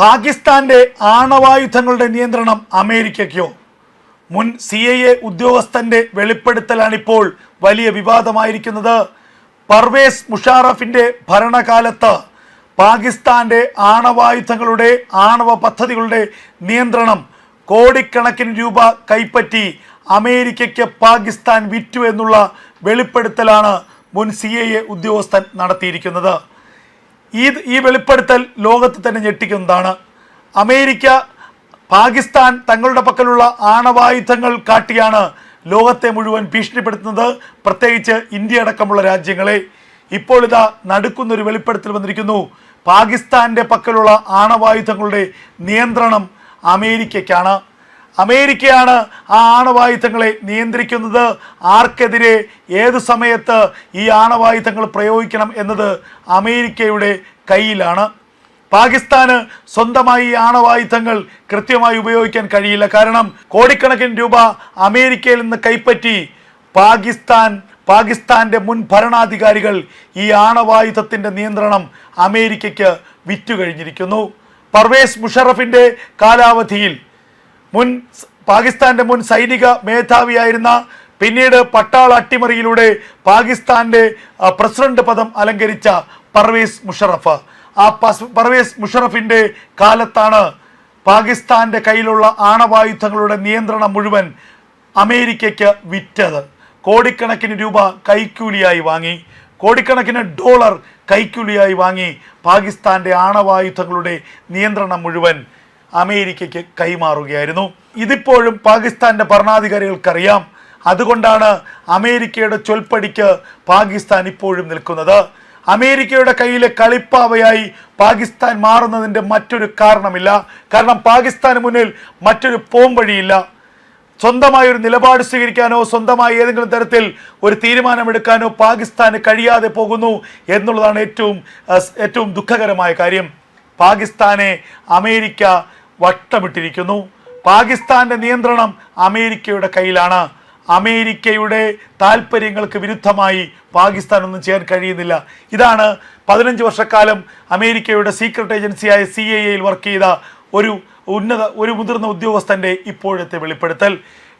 പാകിസ്ഥാന്റെ ആണവായുധങ്ങളുടെ നിയന്ത്രണം അമേരിക്കയ്ക്കോ? മുൻ സി ഐ എ ഉദ്യോഗസ്ഥന്റെ വെളിപ്പെടുത്തലാണിപ്പോൾ വലിയ വിവാദമായിരിക്കുന്നത്. പർവേസ് മുഷാറഫിന്റെ ഭരണകാലത്ത് പാകിസ്ഥാന്റെ ആണവായുധങ്ങളുടെ ആണവ പദ്ധതികളുടെ നിയന്ത്രണം കോടിക്കണക്കിന് രൂപ കൈപ്പറ്റി അമേരിക്കയ്ക്ക് പാകിസ്ഥാൻ വിറ്റു എന്നുള്ള വെളിപ്പെടുത്തലാണ് മുൻ സി ഉദ്യോഗസ്ഥൻ നടത്തിയിരിക്കുന്നത്. ഈ ഈ വെളിപ്പെടുത്തൽ ലോകത്ത് തന്നെ ഞെട്ടിക്കുന്നതാണ്. അമേരിക്ക പാകിസ്ഥാൻ തങ്ങളുടെ പക്കലുള്ള ആണവായുധങ്ങൾ കാട്ടിയാണ് ലോകത്തെ മുഴുവൻ ഭീഷണിപ്പെടുത്തുന്നത് പ്രത്യേകിച്ച് ഇന്ത്യ അടക്കമുള്ള രാജ്യങ്ങളെ. ഇപ്പോൾ ഇതാ നടുക്കുന്നൊരു വെളിപ്പെടുത്തൽ വന്നിരിക്കുന്നു. പാകിസ്ഥാന്റെ പക്കലുള്ള ആണവായുധങ്ങളുടെ നിയന്ത്രണം അമേരിക്കയ്ക്കാണ്. അമേരിക്കയാണ് ആ ആണവായുധങ്ങളെ നിയന്ത്രിക്കുന്നത്. ആർക്കെതിരെ ഏത് സമയത്ത് ഈ ആണവായുധങ്ങൾ പ്രയോഗിക്കണം എന്നത് അമേരിക്കയുടെ കയ്യിലാണ്. പാകിസ്ഥാന് സ്വന്തമായി ആണവായുധങ്ങൾ കൃത്യമായി ഉപയോഗിക്കാൻ കഴിയില്ല. കാരണം കോടിക്കണക്കിന് രൂപ അമേരിക്കയിൽ നിന്ന് കൈപ്പറ്റി പാകിസ്ഥാൻ പാകിസ്ഥാന്റെ മുൻ ഭരണാധികാരികൾ ഈ ആണവായുധത്തിന്റെ നിയന്ത്രണം അമേരിക്കയ്ക്ക് വിറ്റുകഴിഞ്ഞിരിക്കുന്നു. പർവേസ് മുഷറഫിന്റെ കാലാവധിയിൽ മുൻ പാകിസ്ഥാന്റെ മുൻ സൈനിക മേധാവിയായിരുന്ന പിന്നീട് പട്ടാള അട്ടിമറിയിലൂടെ പാകിസ്ഥാന്റെ പ്രസിഡന്റ് പദം അലങ്കരിച്ച പർവേസ് മുഷറഫ്. ആ പർവേസ് മുഷറഫിന്റെ കാലത്താണ് പാകിസ്ഥാന്റെ കയ്യിലുള്ള ആണവായുധങ്ങളുടെ നിയന്ത്രണം മുഴുവൻ അമേരിക്കയ്ക്ക് വിറ്റത്. കോടിക്കണക്കിന് രൂപ കൈക്കൂലിയായി വാങ്ങി. കോടിക്കണക്കിന് ഡോളർ കൈക്കൂലിയായി വാങ്ങി പാകിസ്ഥാന്റെ ആണവായുധങ്ങളുടെ നിയന്ത്രണം മുഴുവൻ അമേരിക്കയ്ക്ക് കൈമാറുകയായിരുന്നു. ഇതിപ്പോഴും പാകിസ്ഥാന്റെ ഭരണാധികാരികൾക്കറിയാം. അതുകൊണ്ടാണ് അമേരിക്കയുടെ ചൊൽപ്പടിക്ക് പാകിസ്ഥാൻ ഇപ്പോഴും നിൽക്കുന്നത്. അമേരിക്കയുടെ കയ്യിലെ കളിപ്പാവയായി പാകിസ്ഥാൻ മാറുന്നതിന്റെ മറ്റൊരു കാരണമില്ല. കാരണം പാകിസ്ഥാന് മുന്നിൽ മറ്റൊരു പോംവഴിയില്ല സ്വന്തമായ ഒരു നിലപാട് സ്വീകരിക്കാനോ സ്വന്തമായി ഏതെങ്കിലും തരത്തിൽ ഒരു തീരുമാനമെടുക്കാനോ പാകിസ്ഥാന് കഴിയാതെ പോകുന്നു എന്നുള്ളതാണ് ഏറ്റവും ഏറ്റവും ദുഃഖകരമായ കാര്യം. പാകിസ്ഥാനെ അമേരിക്ക വട്ടമിട്ടിരിക്കുന്നു. പാകിസ്ഥാന്റെ നിയന്ത്രണം അമേരിക്കയുടെ കയ്യിലാണ്. അമേരിക്കയുടെ താല്പര്യങ്ങൾക്ക് വിരുദ്ധമായി പാകിസ്ഥാൻ ഒന്നും ചെയ്യാൻ കഴിയുന്നില്ല. ഇതാണ് പതിനഞ്ച് വർഷക്കാലം അമേരിക്കയുടെ സീക്രട്ട് ഏജൻസിയായ സി ഐ എയിൽ വർക്ക് ചെയ്ത ഒരു ഉന്നത ഒരു മുതിർന്ന ഉദ്യോഗസ്ഥന്റെ ഇപ്പോഴത്തെ വെളിപ്പെടുത്തൽ.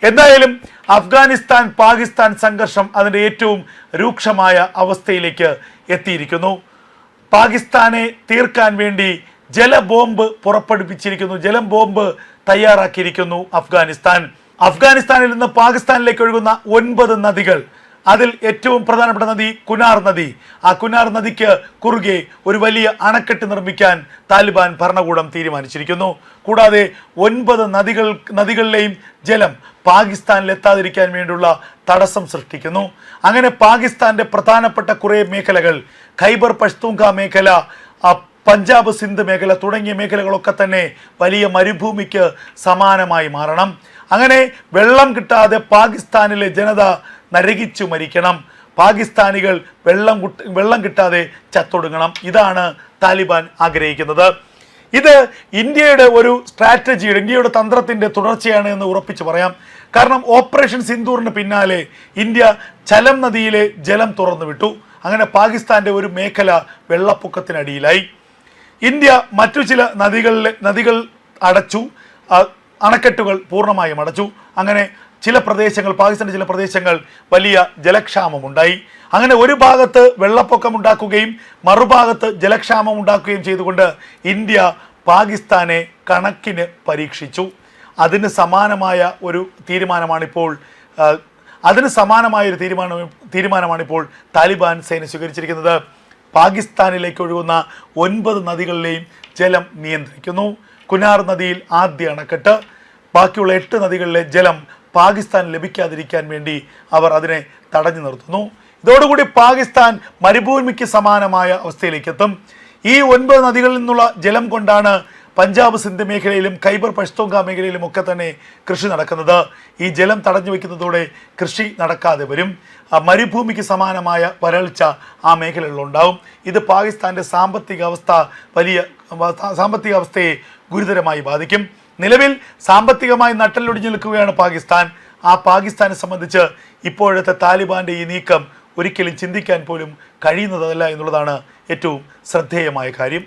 എന്തായാലും അഫ്ഗാനിസ്ഥാൻ പാകിസ്ഥാൻ സംഘർഷം അതിന്റെ ഏറ്റവും രൂക്ഷമായ അവസ്ഥയിലേക്ക് എത്തിയിരിക്കുന്നു. പാകിസ്ഥാനെ തീർക്കാൻ വേണ്ടി ജലബോംബ് പുറപ്പെടുപ്പിച്ചിരിക്കുന്നു ജലം ബോംബ് തയ്യാറാക്കിയിരിക്കുന്നു അഫ്ഗാനിസ്ഥാൻ. അഫ്ഗാനിസ്ഥാനിൽ നിന്ന് പാകിസ്ഥാനിലേക്ക് ഒഴുകുന്ന ഒൻപത് നദികൾ. അതിൽ ഏറ്റവും പ്രധാനപ്പെട്ട നദി കുനാർ നദി. ആ കുനാർ നദിക്ക് കുറുകെ ഒരു വലിയ അണക്കെട്ട് നിർമ്മിക്കാൻ താലിബാൻ ഭരണകൂടം തീരുമാനിച്ചിരിക്കുന്നു. കൂടാതെ ഒൻപത് നദികൾ നദികളിലെയും ജലം പാകിസ്ഥാനിൽ എത്താതിരിക്കാൻ വേണ്ടിയുള്ള തടസ്സം സൃഷ്ടിക്കുന്നു. അങ്ങനെ പാകിസ്ഥാന്റെ പ്രധാനപ്പെട്ട കുറേ മേഖലകൾ ഖൈബർ പഷ്തൂങ്ക മേഖല പഞ്ചാബ് സിന്ധ് മേഖല തുടങ്ങിയ മേഖലകളൊക്കെ തന്നെ വലിയ മരുഭൂമിക്ക് സമാനമായി മാറണം. അങ്ങനെ വെള്ളം കിട്ടാതെ പാകിസ്ഥാനിലെ ജനത നരകിച്ചു മരിക്കണം. പാകിസ്ഥാനികൾ വെള്ളം വെള്ളം കിട്ടാതെ ചത്തൊടുങ്ങണം. ഇതാണ് താലിബാൻ ആഗ്രഹിക്കുന്നത്. ഇത് ഇന്ത്യയുടെ ഒരു സ്ട്രാറ്റജിയുടെ ഇന്ത്യയുടെ തന്ത്രത്തിന്റെ തുടർച്ചയാണ് എന്ന് ഉറപ്പിച്ച് പറയാം. കാരണം ഓപ്പറേഷൻ സിന്ദൂറിന് പിന്നാലെ ഇന്ത്യ ചലം നദിയിലെ ജലം തുറന്നു വിട്ടു. അങ്ങനെ പാകിസ്ഥാന്റെ ഒരു മേഖല വെള്ളപ്പൊക്കത്തിനടിയിലായി. ഇന്ത്യ മറ്റു ചില നദികളിലെ നദികൾ അടച്ചു അണക്കെട്ടുകൾ പൂർണമായും അടച്ചു. അങ്ങനെ ചില പ്രദേശങ്ങൾ പാകിസ്ഥാന്റെ ചില പ്രദേശങ്ങൾ വലിയ ജലക്ഷാമമുണ്ടായി. അങ്ങനെ ഒരു ഭാഗത്ത് വെള്ളപ്പൊക്കം ഉണ്ടാക്കുകയും മറുഭാഗത്ത് ജലക്ഷാമം ഉണ്ടാക്കുകയും ചെയ്തുകൊണ്ട് ഇന്ത്യ പാകിസ്ഥാനെ കണക്കിന് പരീക്ഷിച്ചു. അതിന് സമാനമായ ഒരു തീരുമാനമാണിപ്പോൾ അതിന് സമാനമായ ഒരു തീരുമാനം തീരുമാനമാണിപ്പോൾ താലിബാൻ സേന സ്വീകരിച്ചിരിക്കുന്നത്. പാകിസ്ഥാനിലേക്ക് ഒഴുകുന്ന ഒൻപത് നദികളിലെയും ജലം നിയന്ത്രിക്കുന്നു. കുനാർ നദിയിൽ ആദ്യ അണക്കെട്ട്. ബാക്കിയുള്ള എട്ട് നദികളിലെ ജലം പാകിസ്ഥാൻ ലഭിക്കാതിരിക്കാൻ വേണ്ടി അവർ അതിനെ തടഞ്ഞു നിർത്തുന്നു. ഇതോടുകൂടി പാകിസ്ഥാൻ മരുഭൂമിക്ക് സമാനമായ അവസ്ഥയിലേക്ക് എത്തും. ഈ ഒൻപത് നദികളിൽ നിന്നുള്ള ജലം കൊണ്ടാണ് പഞ്ചാബ് സിന്ധ് മേഖലയിലും ഖൈബർ പഷ്തോങ്ക മേഖലയിലും ഒക്കെ തന്നെ കൃഷി നടക്കുന്നത്. ഈ ജലം തടഞ്ഞു വെക്കുന്നതോടെ കൃഷി നടക്കാതെ വരും. മരുഭൂമിക്ക് സമാനമായ വരൾച്ച ആ മേഖലകളിലുണ്ടാവും. ഇത് പാകിസ്ഥാന്റെ സാമ്പത്തിക അവസ്ഥ വലിയ സാമ്പത്തിക അവസ്ഥയെ ഗുരുതരമായി ബാധിക്കും. നിലവിൽ സാമ്പത്തികമായി നട്ടലൊടിഞ്ഞു നിൽക്കുകയാണ് പാകിസ്ഥാൻ. ആ പാകിസ്ഥാനെ സംബന്ധിച്ച് ഇപ്പോഴത്തെ താലിബാന്റെ ഈ നീക്കം ഒരിക്കലും ചിന്തിക്കാൻ പോലും കഴിയുന്നതല്ല എന്നുള്ളതാണ് ഏറ്റവും ശ്രദ്ധേയമായ കാര്യം.